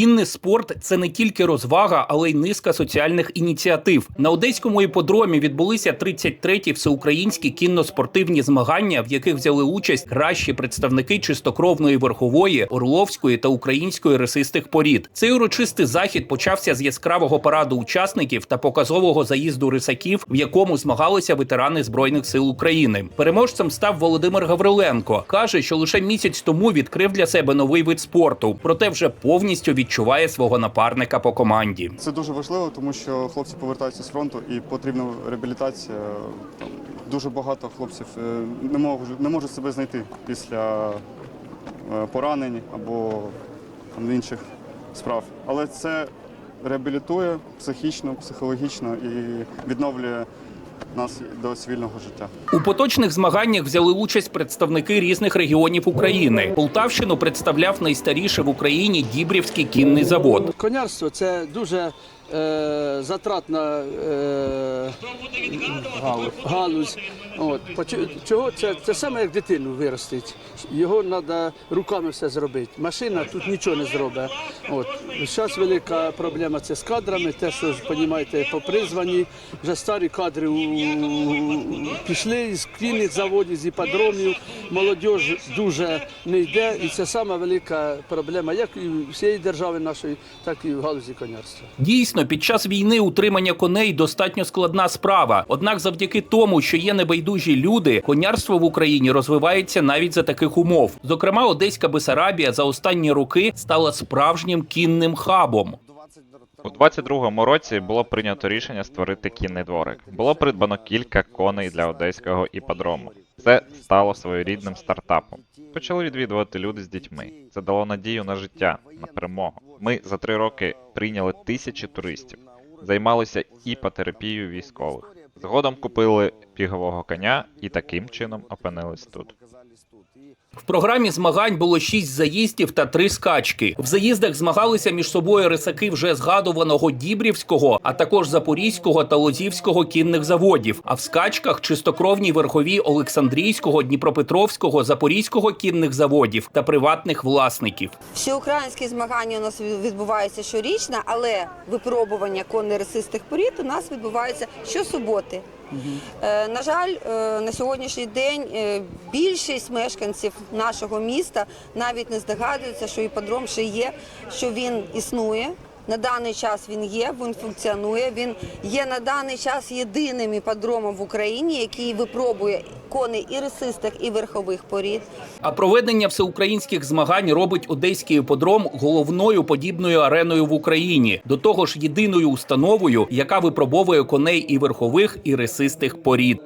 Кінний спорт це не тільки розвага, але й низка соціальних ініціатив. На одеському іподромі відбулися 33-ті всеукраїнські кінно-спортивні змагання, в яких взяли участь кращі представники чистокровної верхової, орловської та української ресистих порід. Цей урочистий захід почався з яскравого параду учасників та показового заїзду рисаків, в якому змагалися ветерани збройних сил України. Переможцем став Володимир Гавриленко. каже, що лише місяць тому відкрив для себе новий вид спорту, проте вже повністю відчуває свого напарника по команді. Це дуже важливо, тому що хлопці повертаються з фронту і потрібна реабілітація. Дуже багато хлопців е, не можуть, не можуть себе знайти після е, поранень або інших справ. Але це реабілітує психічно, психологічно і відновлює нас до цивільного життя. У поточних змаганнях взяли участь представники різних регіонів України. Полтавщину представляв найстаріший в Україні Дібрівський кінний завод. Конярство це дуже е, затратна е, галузь. От. Чого це, це саме як дитину виростить. Його треба руками все зробити. Машина тут нічого не зробить. Зараз велика проблема це з кадрами, те, що розумієте, по призванні. Вже старі кадри пішли з кінних заводів, з іпподромів. Молодь дуже не йде, і це сама велика проблема, як і всієї держави нашої, так і в галузі конярства. Дійсно, під час війни утримання коней достатньо складна справа. Однак, завдяки тому, що є небайдужі люди, конярство в Україні розвивається навіть за таких умов. Зокрема, Одеська Бесарабія за останні роки стала справжнім кінним хабом. У 22-му році було прийнято рішення створити кінний дворик. Було придбано кілька коней для одеського іпподрому. Це стало своєрідним стартапом. Почали відвідувати люди з дітьми. Це дало надію на життя, на перемогу. Ми за три роки прийняли тисячі туристів, займалися іпотерапією військових. Згодом купили пігового коня і таким чином опинились тут. В програмі змагань було шість заїздів та три скачки. В заїздах змагалися між собою рисаки вже згадуваного Дібрівського, а також Запорізького та Лозівського кінних заводів. А в скачках чистокровні верхові Олександрійського, Дніпропетровського, Запорізького кінних заводів та приватних власників. Всеукраїнські змагання у нас відбуваються щорічно, але випробування конно-ресистих порід у нас відбувається щосуботи. Е, На жаль, е, на сьогоднішній день е, більшість мешканців нашого міста навіть не здогадуються, що іпподром ще є, що він існує. На даний час він є, він функціонує. Він є на даний час єдиним іподромом в Україні, який випробує коней і ресистих, і верхових порід. А проведення всеукраїнських змагань робить одеський іподром головною подібною ареною в Україні, до того ж єдиною установою, яка випробовує коней і верхових, і ресистих порід.